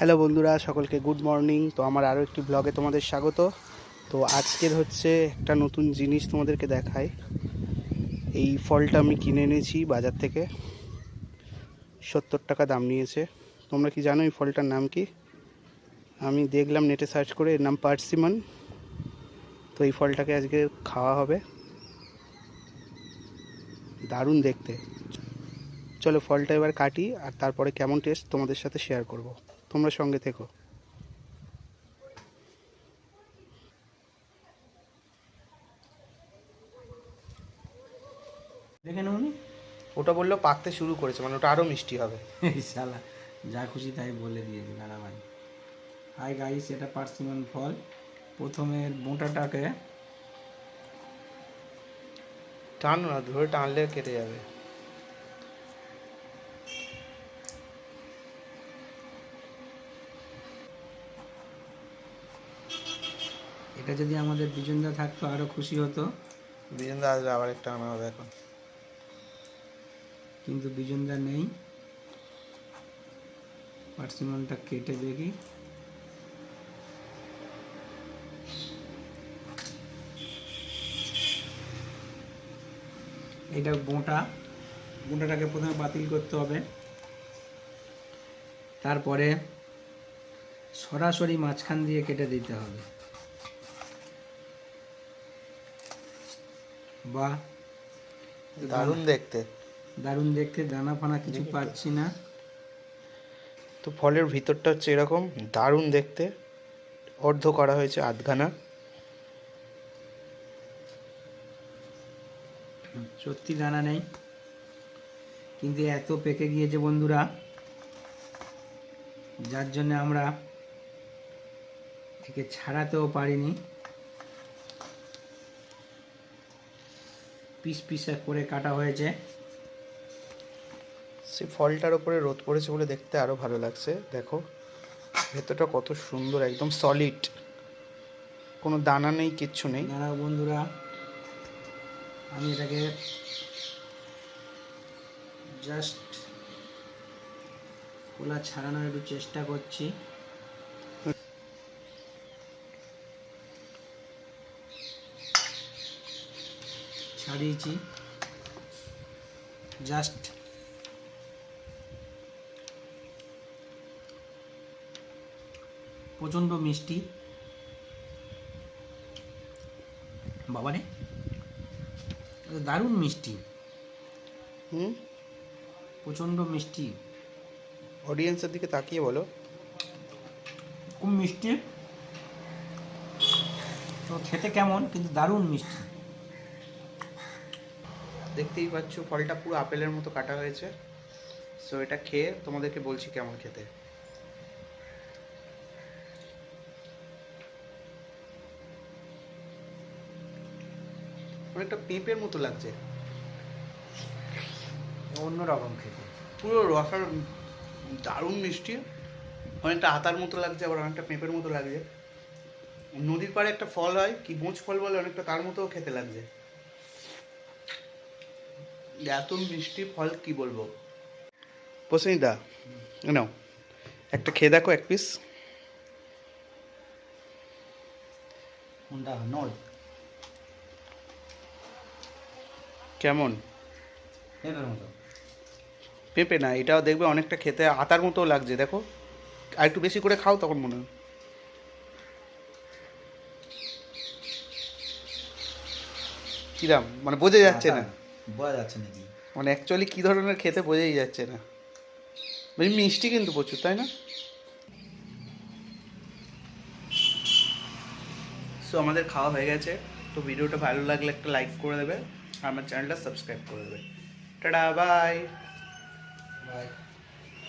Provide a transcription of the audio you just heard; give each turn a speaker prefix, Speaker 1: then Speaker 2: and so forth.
Speaker 1: Hello বন্ধুরা, সকলকে good morning. তো আমার আরও একটি ব্লগে তোমাদের স্বাগত। তো আজকের হচ্ছে একটা নতুন জিনিস তোমাদেরকে দেখাই। এই ফলটা আমি কিনে এনেছি বাজার থেকে। সত্তর টাকা দাম নিয়েছে। তোমরা কি জানো এই ফলটার নাম কি? আমি দেখলাম নেটে সার্চ করে এর নাম পার্সিমন। তো এই ফলটাকে আজকে খাওয়া হবে। দারুণ দেখতে। চলো ফলটা এবার কাটি আর তারপরে কেমন টেস্ট তোমাদের সাথে শেয়ার করব। তোমরা সঙ্গে থেকো।
Speaker 2: দেখে নেবনি
Speaker 1: ওটা বলল পাকতে শুরু করেছে মানে ওটা আরও মিষ্টি হবে।
Speaker 2: শালা যা খুশি তাই বলে দিয়েছে দাঁড়া ভাই। হাই গাইস এটা পার্সিমন ফল। প্রথমে বোঁটাটাকে
Speaker 1: টান না ধরে টানলে কেটে যাবে।
Speaker 2: এটা যদি আমাদের বিজনদা থাকতো আরও খুশি হতো।
Speaker 1: বিজেন্দা আসলে আবার একটা আনা হবে এখন।
Speaker 2: কিন্তু বিজনদা নেই। পার্সিমনটা কেটে দেখি। এটা বোঁটা বোঁটাটাকে প্রথমে বাতিল করতে হবে। তারপরে সরাসরি মাঝখান দিয়ে কেটে দিতে হবে। বাহ
Speaker 1: দারুণ দেখতে।
Speaker 2: দারুণ দেখতে দানা ফানা কিছু পাচ্ছি না।
Speaker 1: তো ফলের ভিতরটা হচ্ছে এরকম দারুণ দেখতে। অর্ধ করা হয়েছে আধখানা।
Speaker 2: সত্যি দানা নেই। কিন্তু এত পেকে গিয়েছে বন্ধুরা। যার জন্য আমরা একে ছাড়াতেও পারিনি। পিস পিস করে কাটা হয়েছে।
Speaker 1: সে ফলটার ওপরে রোদ পড়েছে বলে দেখতে আরও ভালো লাগছে। দেখো ভেতরটা কত সুন্দর একদম সলিড কোনো দানা নেই কিচ্ছু নেই।
Speaker 2: দাঁড়াও বন্ধুরা আমি এটাকে জাস্ট খোলা ছাড়ানোর একটু চেষ্টা করছি। ছাড়িয়েছি। জাস্ট প্রচণ্ড মিষ্টি। বাবারে দারুণ মিষ্টি।
Speaker 1: হুম?
Speaker 2: প্রচণ্ড মিষ্টি।
Speaker 1: অডিয়েন্সের দিকে তাকিয়ে বলো।
Speaker 2: খুব মিষ্টি। তো খেতে কেমন কিন্তু দারুণ মিষ্টি।
Speaker 1: দেখতেই পাচ্ছ, ফলটা পুরো আপেলের মতো কাটা হয়েছে। সো এটা খেয়ে তোমাদেরকে বলছি কেমন খেতে। অনেকটা পেঁপের মতো লাগছে।
Speaker 2: অন্যরকম খেতে।
Speaker 1: পুরো রসার দারুণ মিষ্টি। অনেকটা আতার মতো লাগছে, আবার অনেকটা পেঁপের মতো লাগছে। নদীর পাড়ে একটা ফল হয়, কি বোঁচ ফল বলে, অনেকটা তার মতো খেতে লাগছে। এত মিষ্টি ফল কি বলব? প্রসেনিদা নাও। একটা খেয়ে দেখো এক পিস
Speaker 2: নল।
Speaker 1: কেমন?
Speaker 2: মতো।
Speaker 1: পেঁপে না এটাও দেখবে অনেকটা খেতে আতার মতো লাগছে দেখো। আর একটু বেশি করে খাও তখন মনে হয়। কিরাম মানে বোঝা যাচ্ছে না।
Speaker 2: বোঝা যাচ্ছে নাকি?
Speaker 1: মানে অ্যাকচুয়ালি কী ধরনের খেতে বোঝাই যাচ্ছে না। বেশ মিষ্টি কিন্তু প্রচুর তাই না? সো আমাদের খাওয়া হয়ে গেছে। তো ভিডিওটা ভালো লাগলে একটা লাইক করে দেবে। আর আমার চ্যানেলটা সাবস্ক্রাইব করে দেবে। Tata bye
Speaker 2: bye